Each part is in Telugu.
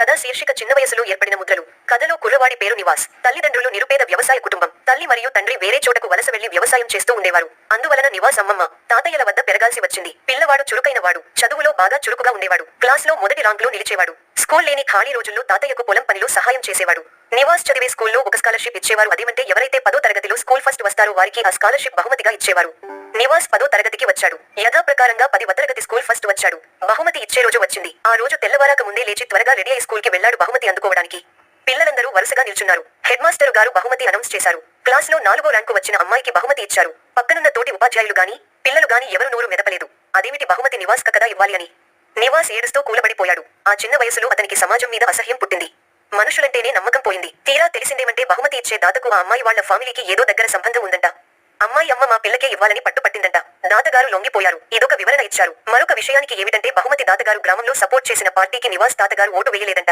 కథ శీర్షిక చిన్న వయసులో ఏర్పడిన ముద్రలు. కథలో కుర్రవాడి పేరు నివాస్. తల్లిదండ్రులు నిరుపేద వ్యవసాయ కుటుంబం. తల్లి మరియు తండ్రి వేరే చోటకు వలస వెళ్ళి వ్యవసాయం చేస్తూ ఉండేవారు. అందువలన నివాస్ అమ్మమ్మ తాతయ్యల వద్ద పెరగాల్సి వచ్చింది. పిల్లవాడు చురుకైన వాడు. చదువులో బాగా చురుకుగా ఉండేవాడు. క్లాస్లో మొదటి ర్యాంకులో నిలిచేవాడు. స్కూల్ లేని ఖాళీ రోజుల్లో తాతయ్యకు పొలం పనిలో సహాయం చేసేవాడు. నివాస్ చదివే స్కూల్లో ఒక స్కాలర్షిప్ ఇచ్చేవారు. అదేమంటే ఎవరైతే పదో తరగతిలో స్కూల్ ఫస్ట్ వస్తారో వారికి ఆ స్కాలర్షిప్ బహుమతిగా ఇచ్చేవారు. నివాస్ పదో తరగతికి వచ్చాడు. యథాప్రకారంగా పది తరగతి స్కూల్ ఫస్ట్ వచ్చాడు. ఇచ్చే రోజు వచ్చింది. ఆ రోజు తెల్లవారాక ముందే లేచి త్వరగా రెడీ అయి స్కూల్కి వెళ్ళాడు బహుమతి అందుకోవడానికి. పిల్లలందరూ వరుసగా నిల్చున్నారు. హెడ్ మాస్టర్ గారు బహుమతి అనౌన్స్ చేశారు. క్లాస్లో నాలుగో ర్యాంకు వచ్చిన అమ్మాయికి బహుమతి ఇచ్చారు. పక్కనున్న తోటి ఉపాధ్యాయులు గాని పిల్లలు గాని ఎవరు నోరు మెదపలేదు. అదేమిటి బహుమతి నివాస్ కదా ఇవ్వాలి అని. నివాస్ ఏడుస్తూ కూలబడిపోయాడు. ఆ చిన్న వయసులో అతనికి సమాజం మీద అసహ్యం పుట్టింది. మనుషులంటేనే నమ్మకం పోయింది. తీరా తెలిసిందేమంటే బహుమతి ఇచ్చే దాతకు ఆ అమ్మాయి వాళ్ళ ఫ్యామిలీకి ఏదో దగ్గర సంబంధం ఉందంట. అమ్మాయి అమ్మ మా పిల్లకే ఇవ్వాలని పట్టుపట్టిందంట దాతగారు లొంగిపోయారు. ఇదొక వివరణ ఇచ్చారు. మరొక విషయానికి ఏమిటంటే బహుమతి దాతగారు గ్రామంలో సపోర్ట్ చేసిన పార్టీకి నివాస్ తాతగారు ఓటు వేయలేదంట.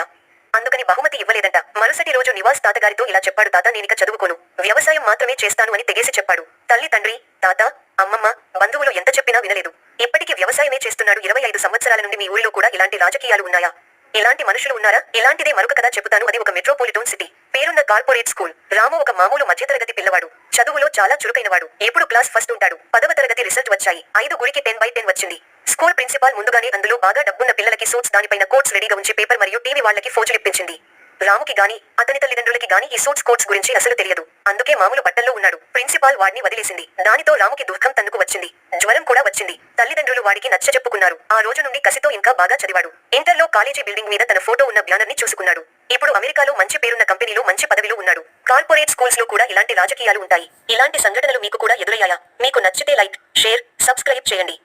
అందుకని బహుమతి ఇవ్వలేదంట. మరుసటి రోజు నివాస్ తాతగారితో ఇలా చెప్పాడు తాత నేనిక చదువుకోను. వ్యవసాయం మాత్రమే చేస్తాను అని తెగేసి చెప్పాడు. తల్లి తండ్రి తాత అమ్మమ్మ బంధువులు ఎంత చెప్పినా వినలేదు. ఇప్పటికీ వ్యవసాయమే చేస్తున్నాడు. ఇరవై ఐదు సంవత్సరాల నుండి మీ ఊళ్ళో కూడా ఇలాంటి రాజకీయాలు ఉన్నాయా? ఇలాంటి మనుషులు ఉన్నారా? ఇలాంటిదే మరొక కథ చెబుతాను. అది ఒక మెట్రోపాలిటన్ సిటీ పేరున్న కార్పొరేట్ స్కూల్ రాము ఒక మామూలు మధ్యతరగతి పిల్లవాడు. చదువులో చాలా చురుకైనవాడు. ఎప్పుడు క్లాస్ ఫస్ట్ ఉంటాడు. పదవ తరగతి రిజల్ట్ వచ్చాయి. ఐదు గురికి టెన్ బై టెన్ వచ్చింది. స్కూల్ ప్రిన్సిపాల్ ముందుగానే అందులో బాగా డబ్బున్న పిల్లలకి సూట్స్ దానిపైన కోట్స్ రెడీగా ఉంచి పేపర్ మరియు టీవీ వాళ్ళకి ఫోజులు ఇప్పించింది రాముకి గాని అతని తల్లిదండ్రులకి గాని ఈ సూట్స్ కోట్స్ గురించి అసలు తెలియదు. అందుకే మామూలు బట్టల్లో ఉన్నాడు. ప్రిన్సిపాల్ వాడిని వదిలేసింది. దానితో రాముకి దుఃఖం తన్నుకు వచ్చింది. జ్వరం కూడా వచ్చింది. తల్లిదండ్రులు వాడికి నచ్చ చెప్పుకున్నారు. ఆ రోజు నుండి కసితో ఇంకా బాగా చదివాడు. ఇంటర్లో కాలేజీ బిల్డింగ్ మీద తన ఫోటో ఉన్న బ్యానర్ని చూసుకున్నాడు. ఇప్పుడు అమెరికాలో మంచి పేరున్న కంపెనీలో మంచి పదవిలో ఉన్నాడు. కార్పొరేట్ స్కూల్స్లో కూడా ఇలాంటి రాజకీయాలు ఉంటాయి. ఇలాంటి సంఘటనలు మీకు కూడా ఎదురయ్యాయా? మీకు నచ్చితే లైక్ షేర్ సబ్స్క్రైబ్ చేయండి.